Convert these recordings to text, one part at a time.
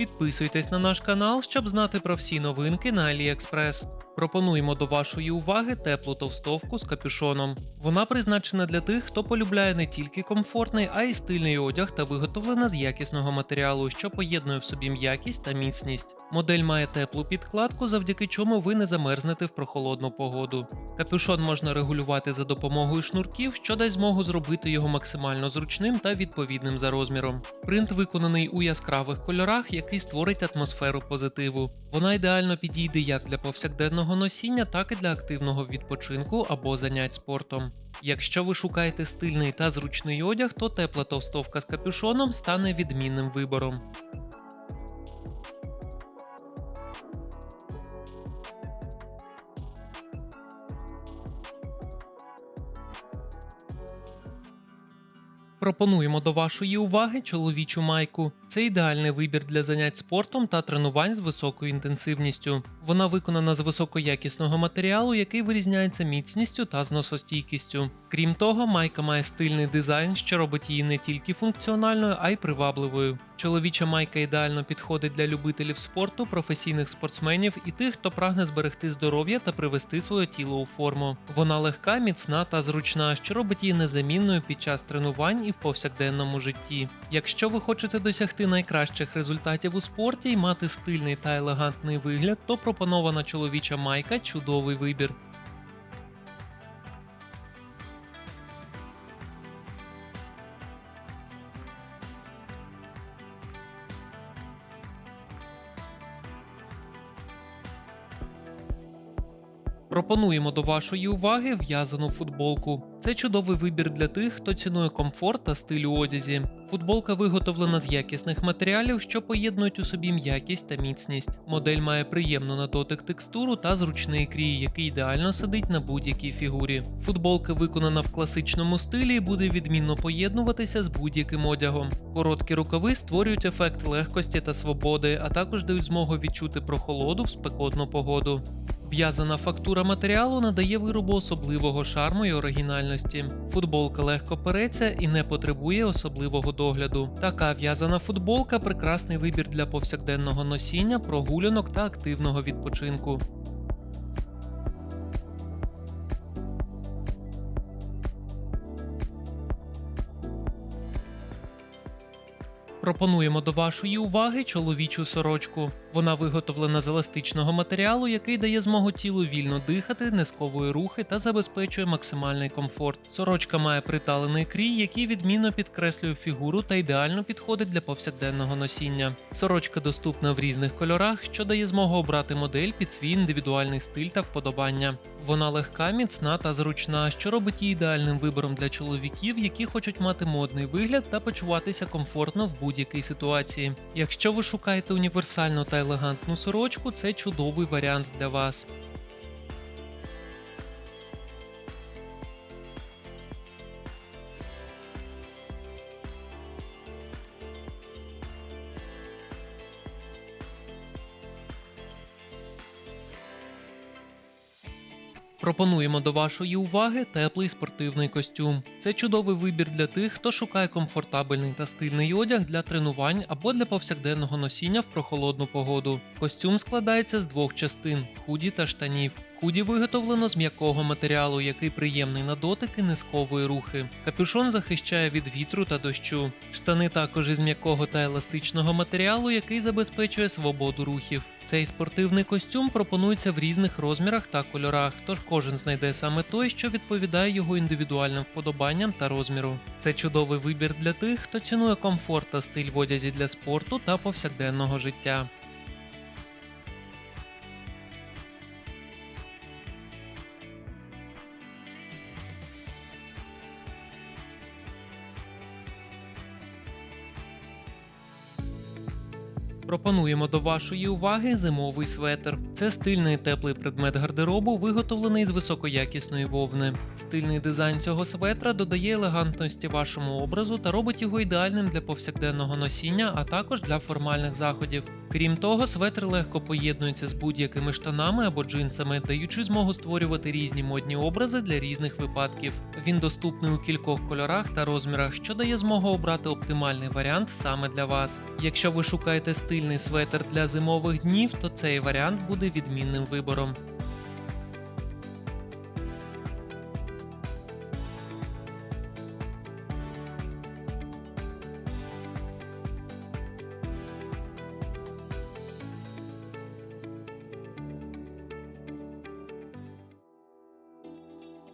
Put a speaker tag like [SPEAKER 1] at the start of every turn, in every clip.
[SPEAKER 1] Підписуйтесь на наш канал, щоб знати про всі новинки на AliExpress. Пропонуємо до вашої уваги теплу товстовку з капюшоном. Вона призначена для тих, хто полюбляє не тільки комфортний, а й стильний одяг та виготовлена з якісного матеріалу, що поєднує в собі м'якість та міцність. Модель має теплу підкладку, завдяки чому ви не замерзнете в прохолодну погоду. Капюшон можна регулювати за допомогою шнурків, що дасть змогу зробити його максимально зручним та відповідним за розміром. Принт виконаний у яскравих кольорах, який створить атмосферу позитиву. Вона ідеально підійде як для повсякденного носіння, так і для активного відпочинку або занять спортом. Якщо ви шукаєте стильний та зручний одяг, то тепла товстовка з капюшоном стане відмінним вибором. Пропонуємо до вашої уваги чоловічу майку. Це ідеальний вибір для занять спортом та тренувань з високою інтенсивністю. Вона виконана з високоякісного матеріалу, який вирізняється міцністю та зносостійкістю. Крім того, майка має стильний дизайн, що робить її не тільки функціональною, а й привабливою. Чоловіча майка ідеально підходить для любителів спорту, професійних спортсменів і тих, хто прагне зберегти здоров'я та привести своє тіло у форму. Вона легка, міцна та зручна, що робить її незамінною під час тренувань і в повсякденному житті. Якщо ви хочете досягти найкращих результатів у спорті і мати стильний та елегантний вигляд, то пропонована чоловіча майка чудовий вибір. Пропонуємо до вашої уваги в'язану футболку. Це чудовий вибір для тих, хто цінує комфорт та стиль у одязі. Футболка виготовлена з якісних матеріалів, що поєднують у собі м'якість та міцність. Модель має приємну на дотик текстуру та зручний крій, який ідеально сидить на будь-якій фігурі. Футболка виконана в класичному стилі і буде відмінно поєднуватися з будь-яким одягом. Короткі рукави створюють ефект легкості та свободи, а також дають змогу відчути прохолоду в спекотну погоду. В'язана фактура матеріалу надає виробу особливого шарму і оригінальності. Футболка легко переться і не потребує особливого догляду. Така в'язана футболка прекрасний вибір для повсякденного носіння, прогулянок та активного відпочинку. Пропонуємо до вашої уваги чоловічу сорочку. Вона виготовлена з еластичного матеріалу, який дає змогу тілу вільно дихати, не сковує рухи та забезпечує максимальний комфорт. Сорочка має приталений крій, який відмінно підкреслює фігуру та ідеально підходить для повсякденного носіння. Сорочка доступна в різних кольорах, що дає змогу обрати модель під свій індивідуальний стиль та вподобання. Вона легка, міцна та зручна, що робить її ідеальним вибором для чоловіків, які хочуть мати модний вигляд та почуватися комфортно в будь-якій ситуації. Якщо ви шукаєте універсальну та елегантну сорочку, це чудовий варіант для вас. Пропонуємо до вашої уваги теплий спортивний костюм. Це чудовий вибір для тих, хто шукає комфортабельний та стильний одяг для тренувань або для повсякденного носіння в прохолодну погоду. Костюм складається з двох частин худі та штанів. Худі виготовлено з м'якого матеріалу, який приємний на дотик і не сковує рухи. Капюшон захищає від вітру та дощу. Штани також із м'якого та еластичного матеріалу, який забезпечує свободу рухів. Цей спортивний костюм пропонується в різних розмірах та кольорах, тож кожен знайде саме той, що відповідає його індивідуальним вподобанням та розміру. Це чудовий вибір для тих, хто цінує комфорт та стиль в одязі для спорту та повсякденного життя. Пропонуємо до вашої уваги зимовий светр. Це стильний теплий предмет гардеробу, виготовлений з високоякісної вовни. Стильний дизайн цього светра додає елегантності вашому образу та робить його ідеальним для повсякденного носіння, а також для формальних заходів. Крім того, светр легко поєднується з будь-якими штанами або джинсами, даючи змогу створювати різні модні образи для різних випадків. Він доступний у кількох кольорах та розмірах, що дає змогу обрати оптимальний варіант саме для вас. Якщо ви шукаєте стильний светр для зимових днів, то цей варіант буде відмінним вибором.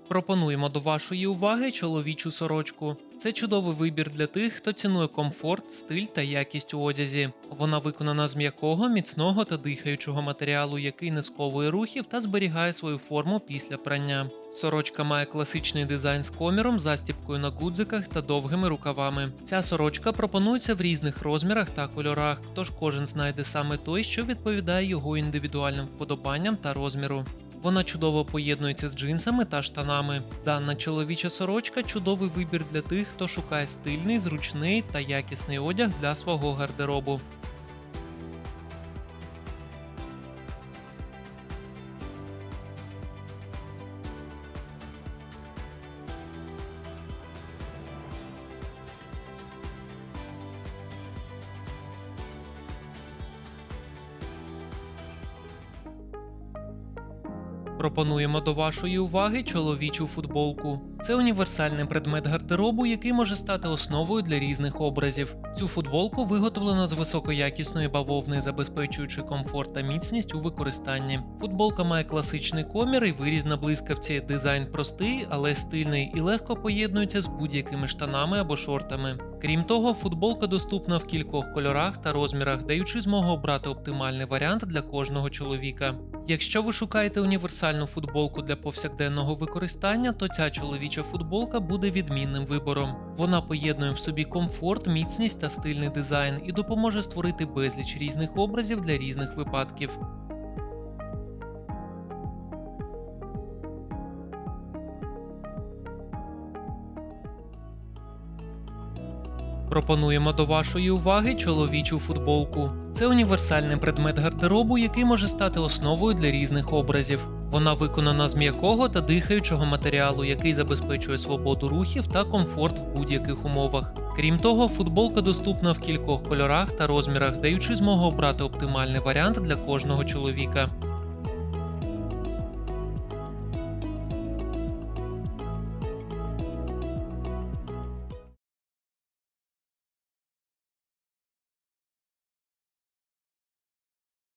[SPEAKER 1] Пропонуємо до вашої уваги чоловічу сорочку. Це чудовий вибір для тих, хто цінує комфорт, стиль та якість у одязі. Вона виконана з м'якого, міцного та дихаючого матеріалу, який не сковує рухів та зберігає свою форму після прання. Сорочка має класичний дизайн з коміром, застібкою на гудзиках та довгими рукавами. Ця сорочка пропонується в різних розмірах та кольорах, тож кожен знайде саме той, що відповідає його індивідуальним вподобанням та розміру. Вона чудово поєднується з джинсами та штанами. Дана чоловіча сорочка чудовий вибір для тих, хто шукає стильний, зручний та якісний одяг для свого гардеробу. Пропонуємо до вашої уваги чоловічу футболку. Це універсальний предмет гардеробу, який може стати основою для різних образів. Цю футболку виготовлено з високоякісної бавовни, забезпечуючи комфорт та міцність у використанні. Футболка має класичний комір і виріз на блискавці. Дизайн простий, але стильний і легко поєднується з будь-якими штанами або шортами. Крім того, футболка доступна в кількох кольорах та розмірах, даючи змогу обрати оптимальний варіант для кожного чоловіка. Якщо ви шукаєте універсальну футболку для повсякденного використання, то ця чоловіча футболка буде відмінним вибором. Вона поєднує в собі комфорт, міцність та стильний дизайн і допоможе створити безліч різних образів для різних випадків. Пропонуємо до вашої уваги чоловічу футболку. Це універсальний предмет гардеробу, який може стати основою для різних образів. Вона виконана з м'якого та дихаючого матеріалу, який забезпечує свободу рухів та комфорт в будь-яких умовах. Крім того, футболка доступна в кількох кольорах та розмірах, даючи змогу обрати оптимальний варіант для кожного чоловіка.